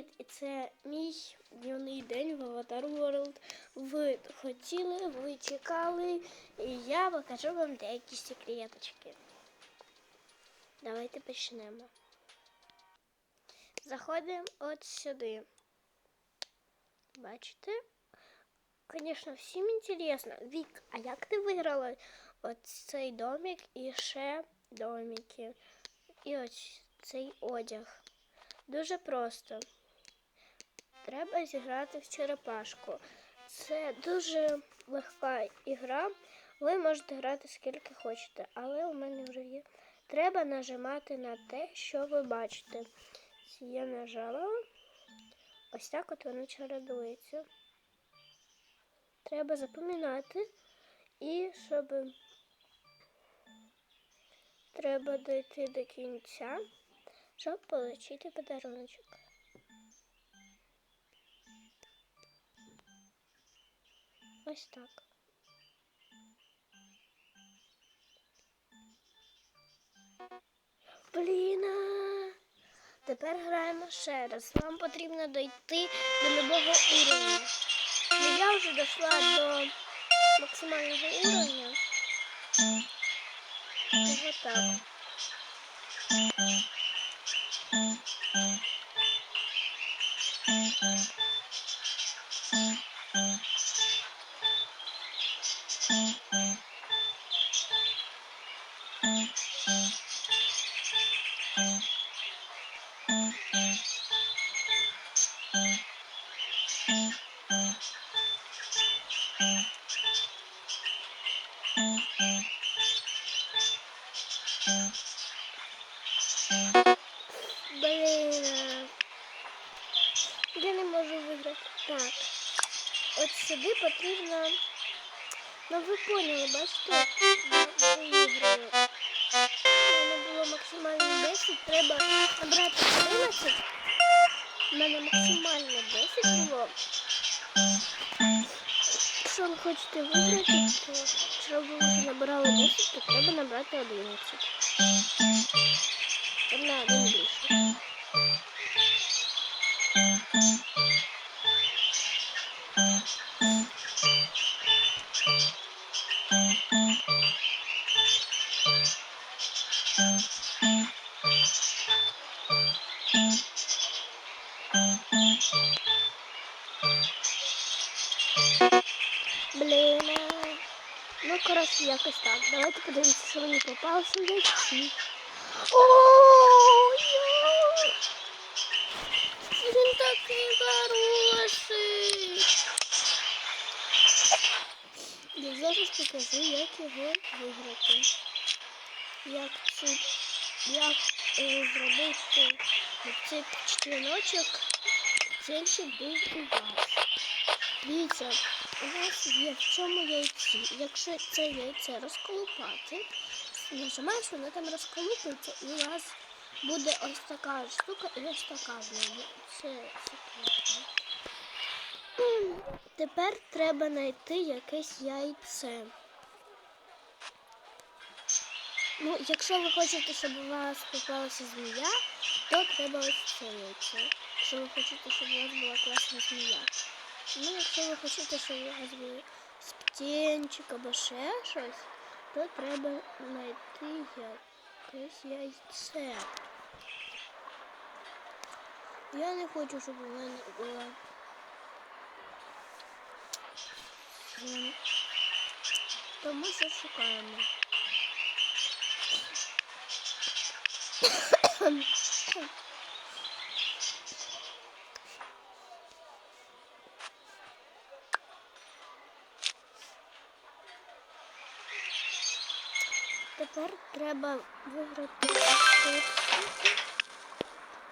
Привіт! І це мій дневний день в Avatar World. Ви хотіли, ви чекали, і я покажу вам деякі секреточки. Давайте почнемо. Заходимо от сюди. Бачите? Звісно, всім інтересно. Вік, а як ти виграла от цей домик і ще домики? І ось цей одяг. Дуже просто. Треба зіграти в черепашку. Це дуже легка ігра. Ви можете грати скільки хочете, але у мене вже є. Треба нажимати на те, що ви бачите. Я нажала. Ось так от воно чередується. Треба запам'ятати. І щоб треба дойти до кінця щоб отримати подаруночок. Ось так. Блін. Тепер граємо ще раз. Вам потрібно дойти до любого уровня. Ну, я вже дійшла до максимального уровня. Ось так. Блін. Я не можу виграти. Так. От сюди потрібно. Ну ви поняли, бачите? Я виіграю. У мене було максимально 10, треба набрати 11. У мене максимально 10 було. Якщо ви хочете виграти, то щоб ви вже набирали 10, то треба набрати 11. Там на один більше. Якось так. Давайте подивимося, що мені попалося ці. Ой! Він такий хороший. Я зараз покажу, як його виграти. Як це, як е, зробити цей членочок цельчик був у вас. Дивіться, у вас є в цьому яйці. Якщо це яйце розколупати, нажимаєш, воно там розколупується, і у вас буде ось така штука і ось така буде. Це секретно. Тепер треба знайти якесь яйце. Ну, якщо ви хочете, щоб у вас попалася змія, то треба ось це яйце. Якщо ви хочете, щоб у вас була класна змія. Ну, якщо ви хочете, щоб вас був птенчик або ще щось, то треба знайти якесь яйце. Я не хочу, щоб у мене була. Тому що шукаємо. Тепер треба виграти тут.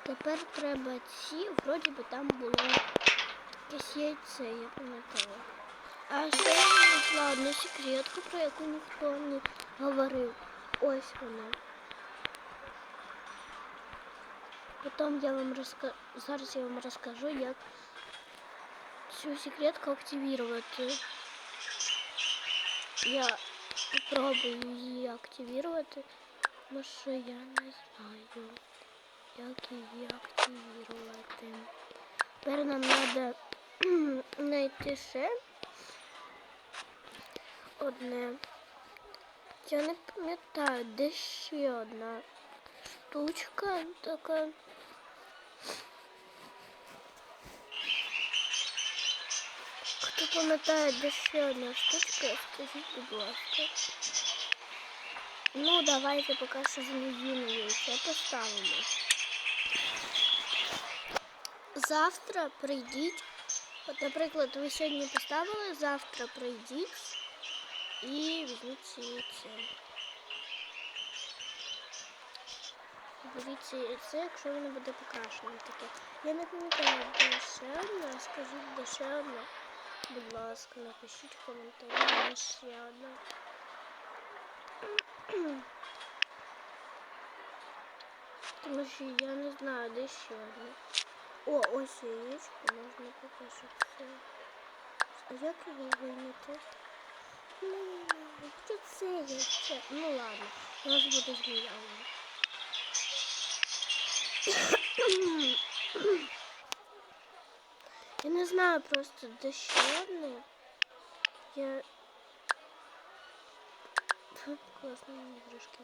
Тепер треба ці, вроді би там було якесь яйце, я пам'ятала. А ще я знайшла одну секретку, про яку ніхто не говорив. Ось вона. Потім я вам розкажу, зараз я вам розкажу, як цю секретку активувати. Я попробую її активувати, тому що я не знаю, як її активувати. Тепер нам треба знайти ще одне. Я не пам'ятаю, де ще одна штучка така. Хто пам'ятає, де ще одна штучка, скажіть, будь ласка. Ну, давайте поки що зміїне яйце поставимо. Завтра прийдіть. От, наприклад, ви сьогодні поставили, завтра прийдіть і візьміть яйце. Беріть яйце, якщо воно буде покрашене таке. Я не пам'ятаю, де ще одна. Скажіть, де ще одна. Будь ласка, напишіть коментарі, ще одна. Тому що я не знаю, де ще одна. О, ось яєчко, можна це. А як його вийняти? Ну, що це яйце? Ну ладно, у нас буде змія. Я не знаю просто, де ще одне. Я... Класні іграшки.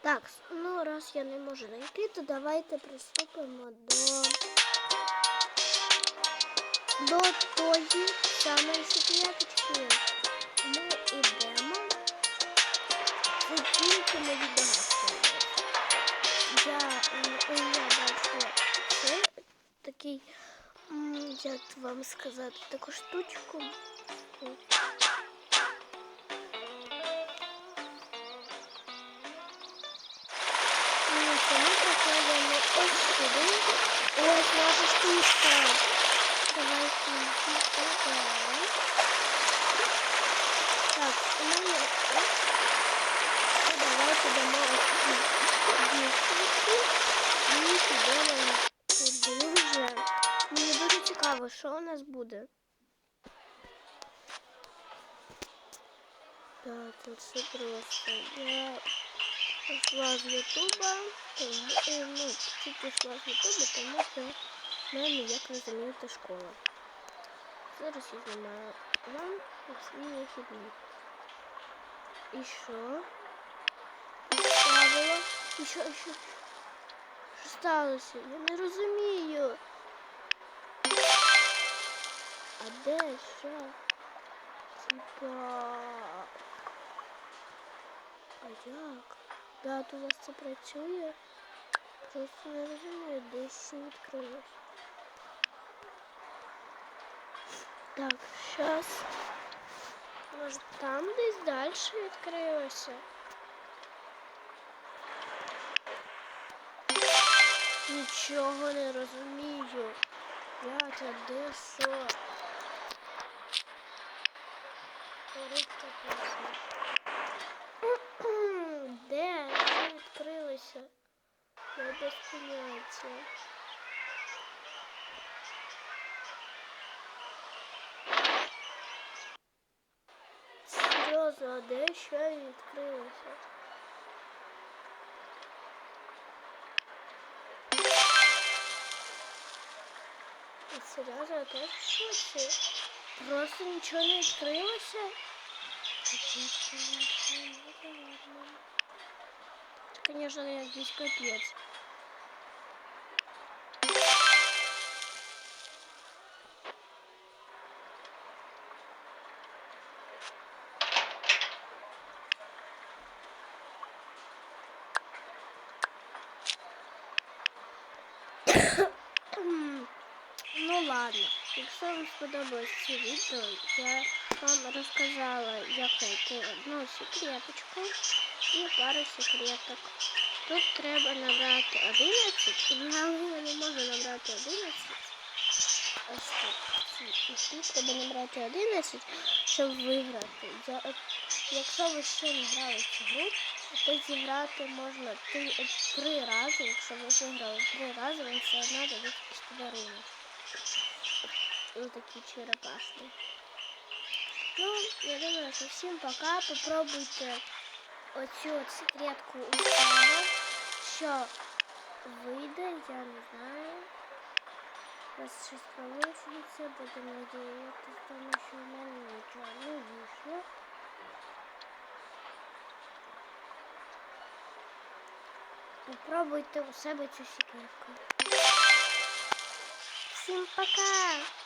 Так, ну раз я не можу знайти, то давайте приступимо до до тої самої секреточки. Ми йдемо. Це тільки мої догадки. Я, я бачу це такий, як вам сказати, таку штучку. Ось. Дивіться, що у нас буде. Так, тут все просто. Я пішла з Ютуба, тому е, ну, тільки йшла з Ютуба, тому що в мене не замінити школа. Зараз я знімаю вам свій вихідний. І і що? Що сталося? Я не розумію. А де що? Типа. А як? Да, тут у вас це працює. Просто не розумію, десь не відкрилось. Так, зараз. Може там десь далі відкрилося? Нічого не розумію. Як, а де що? Коробка класна. Де? Це відкрилося? Я без поняття. Серйозно, а де ще відкрилося? Серйозно, а в шоці? Просто нічого не відкрилося? Конечно, якийсь капець. Ну ладно, якщо вам сподобалось це відео, я вам як знайти одну секреточку і пару секреток. Тут треба набрати 11, і я не можу набрати 11. Ось тут. Треба набрати 11, щоб виграти. Я, якщо ви ще не грали в цю гру, то зіграти можна три, три рази, якщо ви виграли три рази, вам все одно дадуть подарунок. Ось такі черепашні. Ну, я думаю, що всім пока. Попробуйте оцю от секретку у себе. Що вийде, я не знаю. У вас щось вийшло, будемо надіятися, тому що в мене нічого не вийшло. Попробуйте у себе цю секретку. Всім пока!